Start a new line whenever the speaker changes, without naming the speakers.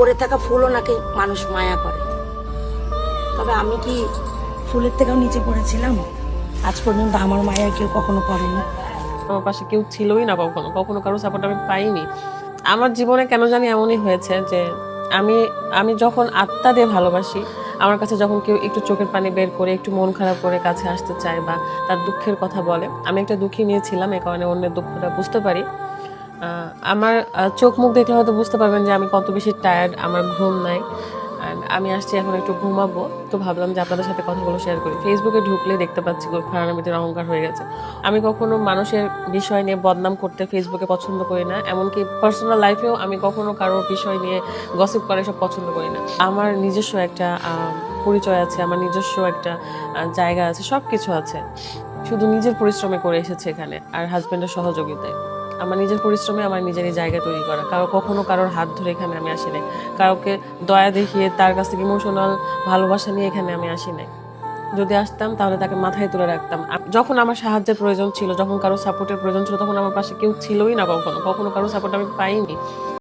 পড়ে থাকা ফুলও নাকি মানুষ মায়া করে। তবে আমি কি ফুলের থেকেও নিচে পড়েছিলাম? আজ পর্যন্ত আমার মায়া কেউ কখনো করেনি।
আমার পাশে কেউ ছিলই না কখনো কখনো কারও সাপোর্ট আমি পাইনি। আমার জীবনে কেন জানি এমনই হয়েছে যে আমি আমি যখন আত্মা দিয়ে ভালোবাসি, আমার কাছে যখন কেউ একটু চোখের পানি বের করে, একটু মন খারাপ করে কাছে আসতে চায় বা তার দুঃখের কথা বলে, আমি একটা দুঃখী নিয়েছিলাম এই কারণে অন্যের দুঃখটা বুঝতে পারি। আমার চোখ মুখ দেখলে হয়তো বুঝতে পারবেন যে আমি কত বেশি টায়ার্ড আমার ঘুম নাই। আমি আসছি এখন একটু ঘুমাবো। তো ভাবলাম যে আপনাদের সাথে কথাগুলো শেয়ার করি। ফেসবুকে ঢুকলে দেখতে পাচ্ছি ফারানামিতের অহংকার হয়ে গেছে। আমি কখনো মানুষের বিষয় নিয়ে বদনাম করতে ফেসবুকে পছন্দ করি না। এমনকি পার্সোনাল লাইফেও আমি কখনো কারোর বিষয় নিয়ে গসিপ করে সব পছন্দ করি না। আমার নিজস্ব একটা পরিচয় আছে, আমার নিজস্ব একটা জায়গা আছে সব কিছু আছে। শুধু নিজের পরিশ্রমে করে এসেছে এখানে, আর হাজব্যান্ডের সহযোগিতায়। আমার নিজের পরিশ্রমে আমার নিজেরই জায়গা তৈরি করা। কারও কখনো কারোর হাত ধরে এখানে আমি আসি নাই। কাউকে দয়া দেখিয়ে তার কাছ থেকে ইমোশনাল ভালোবাসা নিয়ে এখানে আমি আসি নাই। যদি আসতাম তাহলে তাকে মাথায় তুলে রাখতাম। যখন আমার সাহায্যের প্রয়োজন ছিল, যখন কারও সাপোর্টের প্রয়োজন ছিল, তখন আমার পাশে কেউ ছিলই না কখনো। কখনো কারও সাপোর্ট আমি পাইনি।